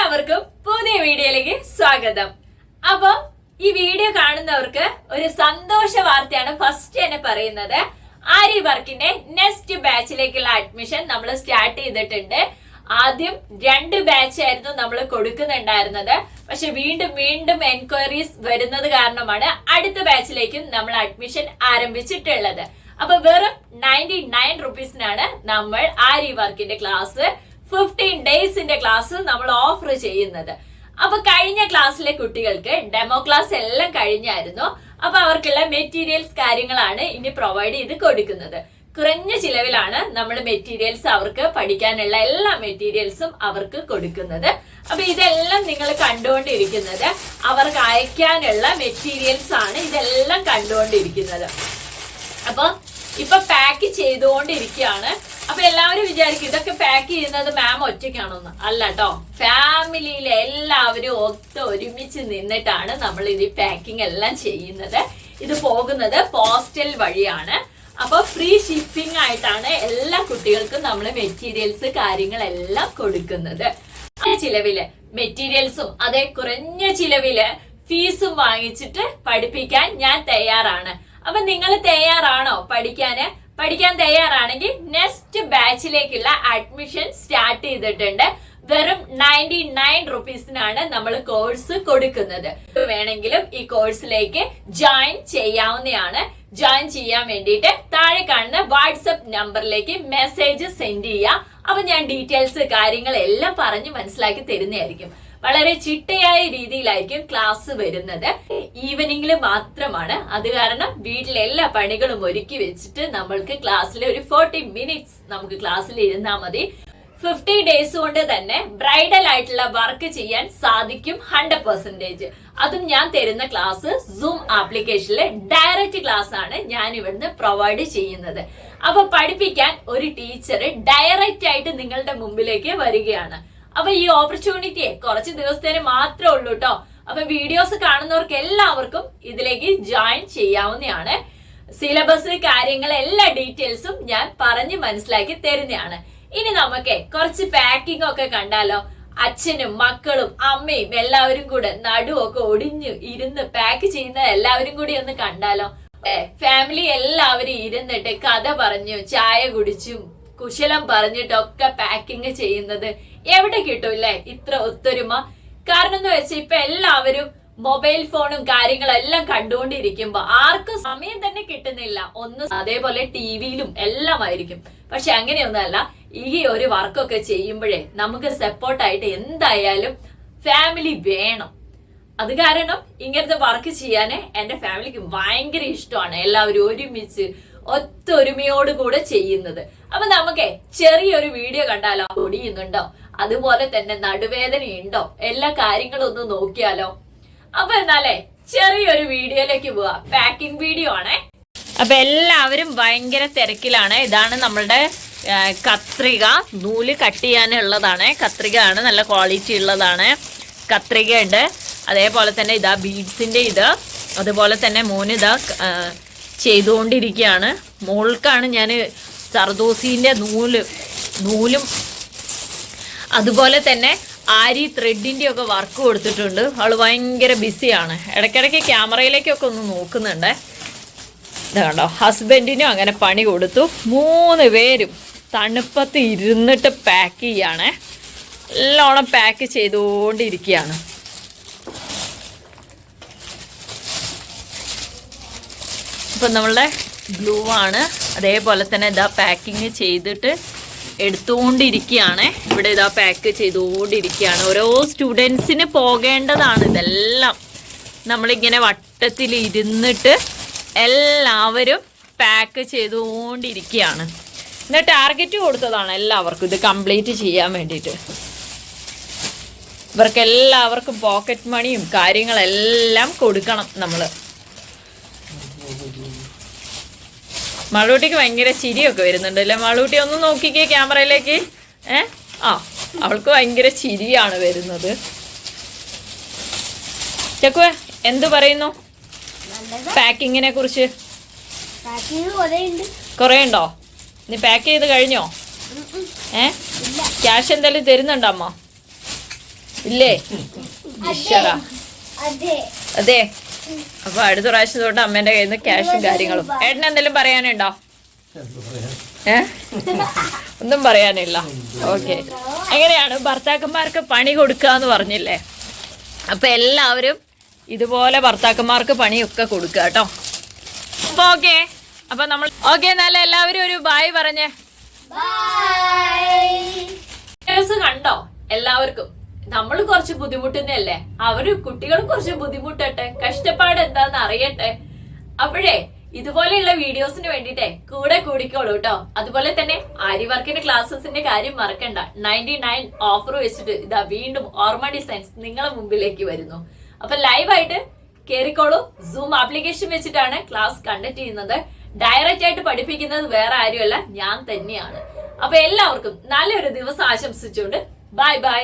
എല്ലാവർക്കും പുതിയ വീഡിയോയിലേക്ക് സ്വാഗതം. അപ്പൊ ഈ വീഡിയോ കാണുന്നവർക്ക് ഒരു സന്തോഷ വാർത്തയാണ് ഫസ്റ്റ് തന്നെ പറയുന്നത്. ആരി വർക്കിന്റെ നെക്സ്റ്റ് ബാച്ചിലേക്കുള്ള അഡ്മിഷൻ നമ്മൾ സ്റ്റാർട്ട് ചെയ്തിട്ടുണ്ട്. ആദ്യം രണ്ട് ബാച്ച് ആയിരുന്നു നമ്മൾ കൊടുക്കുന്നുണ്ടായിരുന്നത്. പക്ഷെ വീണ്ടും വീണ്ടും എൻക്വയറീസ് വരുന്നത് കാരണമാണ് അടുത്ത ബാച്ചിലേക്കും നമ്മൾ അഡ്മിഷൻ ആരംഭിച്ചിട്ടുള്ളത്. അപ്പൊ വെറും നയന്റി നയൻ റുപ്പീസിനാണ് നമ്മൾ ആരി വർക്കിന്റെ ക്ലാസ് ഫിഫ്റ്റീൻ ഡേയ്സിന്റെ ക്ലാസ് നമ്മൾ ഓഫർ ചെയ്യുന്നത്. അപ്പൊ കഴിഞ്ഞ ക്ലാസ്സിലെ കുട്ടികൾക്ക് ഡെമോ ക്ലാസ് എല്ലാം കഴിഞ്ഞായിരുന്നു. അപ്പൊ അവർക്കുള്ള മെറ്റീരിയൽസ് കാര്യങ്ങളാണ് ഇനി പ്രൊവൈഡ് ചെയ്ത് കൊടുക്കുന്നത്. കുറഞ്ഞ ചിലവിലാണ് നമ്മൾ മെറ്റീരിയൽസ് അവർക്ക് പഠിക്കാനുള്ള എല്ലാ മെറ്റീരിയൽസും അവർക്ക് കൊടുക്കുന്നത്. അപ്പൊ ഇതെല്ലാം നിങ്ങൾ കണ്ടുകൊണ്ടിരിക്കുന്നത്. അവർക്ക് അയക്കാനുള്ള മെറ്റീരിയൽസ് ആണ് ഇതെല്ലാം കണ്ടുകൊണ്ടിരിക്കുന്നത്. അപ്പൊ ഇപ്പൊ പാക്ക് ചെയ്തുകൊണ്ടിരിക്കുകയാണ്. അപ്പൊ എല്ലാവരും വിചാരിക്കും ഇതൊക്കെ പാക്ക് ചെയ്യുന്നത് മാം ഒറ്റയ്ക്കാണോന്ന്. അല്ല കേട്ടോ ഫാമിലിയിലെ എല്ലാവരും ഒത്ത് ഒരുമിച്ച് നിന്നിട്ടാണ് നമ്മൾ ഇത് പാക്കിംഗ് എല്ലാം ചെയ്യുന്നത്. ഇത് പോകുന്നത് പോസ്റ്റൽ വഴിയാണ്. അപ്പൊ ഫ്രീ ഷിപ്പിംഗ് ആയിട്ടാണ് എല്ലാ കുട്ടികൾക്കും നമ്മൾ മെറ്റീരിയൽസ് കാര്യങ്ങളെല്ലാം കൊടുക്കുന്നത്. ആ ചിലവിൽ മെറ്റീരിയൽസും അതേ കുറഞ്ഞ ചിലവിൽ ഫീസും വാങ്ങിച്ചിട്ട് പഠിപ്പിക്കാൻ ഞാൻ തയ്യാറാണ്. അപ്പൊ നിങ്ങൾ തയ്യാറാണോ പഠിക്കാന്? പഠിക്കാൻ തയ്യാറാണെങ്കിൽ നെക്സ്റ്റ് ബാച്ചിലേക്കുള്ള അഡ്മിഷൻ സ്റ്റാർട്ട് ചെയ്തിട്ടുണ്ട്. വെറും നയന്റി നയൻ റുപ്പീസിനാണ് നമ്മൾ കോഴ്സ് കൊടുക്കുന്നത്. വേണമെങ്കിലും ഈ കോഴ്സിലേക്ക് ജോയിൻ ചെയ്യാവുന്നതാണ്. ജോയിൻ ചെയ്യാൻ വേണ്ടിയിട്ട് താഴെ കാണുന്ന വാട്സപ്പ് നമ്പറിലേക്ക് മെസ്സേജ് സെൻഡ് ചെയ്യുക. അപ്പൊ ഞാൻ ഡീറ്റെയിൽസ് കാര്യങ്ങൾ എല്ലാം പറഞ്ഞ് മനസ്സിലാക്കി തരുന്നതായിരിക്കും. വളരെ ചിട്ടയായ രീതിയിലായിരിക്കും ക്ലാസ് വരുന്നത്. ഈവനിങ്ങിൽ മാത്രമാണ്. അത് കാരണം വീട്ടിലെ എല്ലാ പണികളും ഒരുക്കി വെച്ചിട്ട് നമ്മൾക്ക് ക്ലാസ്സിൽ ഒരു ഫോർട്ടി മിനിറ്റ്സ് നമുക്ക് ക്ലാസ്സിൽ ഇരുന്നാൽ മതി. ഫിഫ്റ്റി ഡേയ്സ് കൊണ്ട് തന്നെ ബ്രൈഡൽ ആയിട്ടുള്ള വർക്ക് ചെയ്യാൻ സാധിക്കും ഹൺഡ്രഡ് പെർസെന്റേജ് അതും ഞാൻ തരുന്ന ക്ലാസ് സൂം ആപ്ലിക്കേഷനിലെ ഡയറക്റ്റ് ക്ലാസ് ആണ് ഞാൻ ഇവിടുന്ന് പ്രൊവൈഡ് ചെയ്യുന്നത്. അപ്പൊ പഠിപ്പിക്കാൻ ഒരു ടീച്ചർ ഡയറക്റ്റ് ആയിട്ട് നിങ്ങളുടെ മുമ്പിലേക്ക് വരികയാണ്. അപ്പൊ ഈ ഓപ്പർച്യൂണിറ്റിയെ കുറച്ച് ദിവസത്തേന് മാത്രമേ ഉള്ളൂ കേട്ടോ അപ്പൊ വീഡിയോസ് കാണുന്നവർക്ക് എല്ലാവർക്കും ഇതിലേക്ക് ജോയിൻ ചെയ്യാവുന്നതാണ്. സിലബസ് കാര്യങ്ങൾ എല്ലാ ഡീറ്റെയിൽസും ഞാൻ പറഞ്ഞ് മനസ്സിലാക്കി തരുന്നതാണ്. ഇനി നമുക്ക് കുറച്ച് പാക്കിംഗ് ഒക്കെ കണ്ടാലോ? അച്ഛനും മക്കളും അമ്മയും എല്ലാവരും കൂടെ നടുവൊക്കെ ഒടിഞ്ഞു ഇരുന്ന് പാക്ക് ചെയ്യുന്ന എല്ലാവരും കൂടി ഒന്ന് കണ്ടാലോ? ഫാമിലി എല്ലാവരും ഇരുന്നിട്ട് കഥ പറഞ്ഞു ചായ കുടിച്ചും കുശലം പറഞ്ഞിട്ടൊക്കെ പാക്കിങ് ചെയ്യുന്നത് എവിടെ കിട്ടൂല്ലേ ഇത്ര ഒത്തൊരുമ. കാരണം എന്ന് വെച്ചാൽ ഇപ്പൊ എല്ലാവരും മൊബൈൽ ഫോണും കാര്യങ്ങളെല്ലാം കണ്ടുകൊണ്ടിരിക്കുമ്പോ ആർക്കും സമയം തന്നെ കിട്ടുന്നില്ല. ഒന്ന് അതേപോലെ ടിവിയിലും എല്ലാം ആയിരിക്കും. പക്ഷെ അങ്ങനെയൊന്നുമല്ല ഈ ഒരു വർക്കൊക്കെ ചെയ്യുമ്പോഴേ നമുക്ക് സപ്പോർട്ടായിട്ട് എന്തായാലും ഫാമിലി വേണം. അത് കാരണം ഇങ്ങനത്തെ വർക്ക് ചെയ്യാൻ എന്റെ ഫാമിലിക്ക് ഭയങ്കര ഇഷ്ടമാണ്. എല്ലാവരും ഒരുമിച്ച് ഒത്തൊരുമയോടുകൂടെ ചെയ്യുന്നത്. അപ്പൊ നമുക്ക് ചെറിയൊരു വീഡിയോ കണ്ടാലോ? പൊടിയുന്നുണ്ടോ? അതുപോലെ തന്നെ നടുവേദന ഉണ്ടോ എല്ലാ കാര്യങ്ങളും ഒന്ന് നോക്കിയാലോ? അപ്പൊ എന്നാലേ ചെറിയൊരു വീഡിയോയിലേക്ക് പോവാ. പാക്കിംഗ് വീഡിയോ ആണേ. അപ്പൊ എല്ലാവരും ഭയങ്കര തിരക്കിലാണ്. ഇതാണ് നമ്മളുടെ കത്രിക. നൂൽ കട്ട് ചെയ്യാനുള്ളതാണ്. കത്രിക ആണ് നല്ല ക്വാളിറ്റി ഉള്ളതാണ്. കത്രിക ഉണ്ട് അതേപോലെ തന്നെ ഇതാ ബീഡ്സിന്റെ ഇത്. അതുപോലെ തന്നെ മോനിതാ ചെയ്തുകൊണ്ടിരിക്കുകയാണ്. മോൾക്കാണ് ഞാൻ സർദോസിന്റെ നൂൽ നൂലും. അതുപോലെ തന്നെ ആരി ത്രെഡിന്റെ ഒക്കെ വർക്ക് കൊടുത്തിട്ടുണ്ട്. അവൾ ഭയങ്കര ബിസിയാണ്. ഇടയ്ക്കിടയ്ക്ക് ക്യാമറയിലേക്കൊക്കെ ഒന്ന് നോക്കുന്നുണ്ട്. ഇതാണ്ടോ ഹസ്ബൻഡിനും അങ്ങനെ പണി കൊടുത്തു. മൂന്ന് പേരും തണുപ്പത്ത് ഇരുന്നിട്ട് പാക്ക് ചെയ്യാണ്. നല്ലോണം പാക്ക് ചെയ്തുകൊണ്ടിരിക്കുകയാണ്. ഇപ്പം നമ്മളുടെ ഗ്ലൂ ആണ് അതേപോലെ തന്നെ ഇതാ പാക്കിങ് ചെയ്തിട്ട് എടുത്തുകൊണ്ടിരിക്കുകയാണ്. ഇവിടെ ഇതാ പാക്ക് ചെയ്തുകൊണ്ടിരിക്കുകയാണ്. ഓരോ സ്റ്റുഡൻസിന് പോകേണ്ടതാണ് ഇതെല്ലാം. നമ്മളിങ്ങനെ വട്ടത്തിൽ ഇരുന്നിട്ട് എല്ലാവരും പാക്ക് ചെയ്തുകൊണ്ടിരിക്കുകയാണ്. ഇന്ന് ടാർഗറ്റ് കൊടുത്തതാണ് എല്ലാവർക്കും. ഇത് കംപ്ലീറ്റ് ചെയ്യാൻ വേണ്ടിയിട്ട്. ഇവർക്ക് എല്ലാവർക്കും പോക്കറ്റ് മണിയും കാര്യങ്ങളെല്ലാം കൊടുക്കണം നമ്മൾ മാളൂട്ടിക്ക് ഭയങ്കര ചിരിയൊക്കെ വരുന്നുണ്ട് അല്ലേ? മാളൂട്ടി ഒന്ന് നോക്കിക്കേ ക്യാമറയിലേക്ക്. ഏ? ആ അവൾക്ക് ഭയങ്കര ചിരിയാണ് വരുന്നത്. ചക്കുവ എന്തു പറയുന്നു? പാക്കിങ്ങിനെ കുറിച്ച്. കുറേ ഉണ്ട് നീ പാക്ക് ചെയ്ത് കഴിഞ്ഞോ? ഏ? ക്യാഷ് എന്തായാലും തരുന്നുണ്ടോ അമ്മ? ഇല്ലേ? അതെ. അപ്പൊ അടുത്ത പ്രാവശ്യം തൊട്ട് അമ്മേന്റെ കയ്യിൽ നിന്ന് ക്യാഷും കാര്യങ്ങളും. ഏട്ടന് എന്തെങ്കിലും പറയാനുണ്ടോ? ഏ? ഒന്നും പറയാനില്ല. ഓക്കെ. എങ്ങനെയാണ് ഭർത്താക്കന്മാർക്ക് പണി കൊടുക്കുക എന്ന് പറഞ്ഞില്ലേ? അപ്പൊ എല്ലാവരും ഇതുപോലെ ഭർത്താക്കന്മാർക്ക് പണിയൊക്കെ കൊടുക്കുക കേട്ടോ. അപ്പൊ ഓക്കെ. അപ്പൊ നമ്മൾ ഓക്കെ എന്നാലും എല്ലാവരും ഒരു ബായ് പറഞ്ഞേ. കണ്ടോ എല്ലാവർക്കും? നമ്മൾ കുറച്ച് ബുദ്ധിമുട്ടുന്നല്ലേ അവർ കുട്ടികൾ കുറച്ച് ബുദ്ധിമുട്ടട്ടെ? കഷ്ടപ്പാട് എന്താന്ന് അറിയട്ടെ? അപ്പോഴേ ഇതുപോലെയുള്ള വീഡിയോസിന് വേണ്ടിട്ടേ കൂടെ കൂടിക്കോളൂ കേട്ടോ. അതുപോലെ തന്നെ ആര്യവർക്കിന്റെ ക്ലാസ്സസിന്റെ കാര്യം മറക്കണ്ട. നയന്റി നയൻ ഓഫർ വെച്ചിട്ട് ഇതാ വീണ്ടും ഓർമ്മ ഡിസൈൻസ് നിങ്ങളെ മുമ്പിലേക്ക് വരുന്നു. അപ്പൊ ലൈവായിട്ട് കേറിക്കോളൂ. സൂം ആപ്ലിക്കേഷൻ വെച്ചിട്ടാണ് ക്ലാസ് കണ്ടക്ട് ചെയ്യുന്നത്. ഡയറക്റ്റ് ആയിട്ട് പഠിപ്പിക്കുന്നത് വേറെ ആരുമല്ല ഞാൻ തന്നെയാണ്. അപ്പൊ എല്ലാവർക്കും നല്ലൊരു ദിവസം ആശംസിച്ചുകൊണ്ട് ബൈ ബൈ.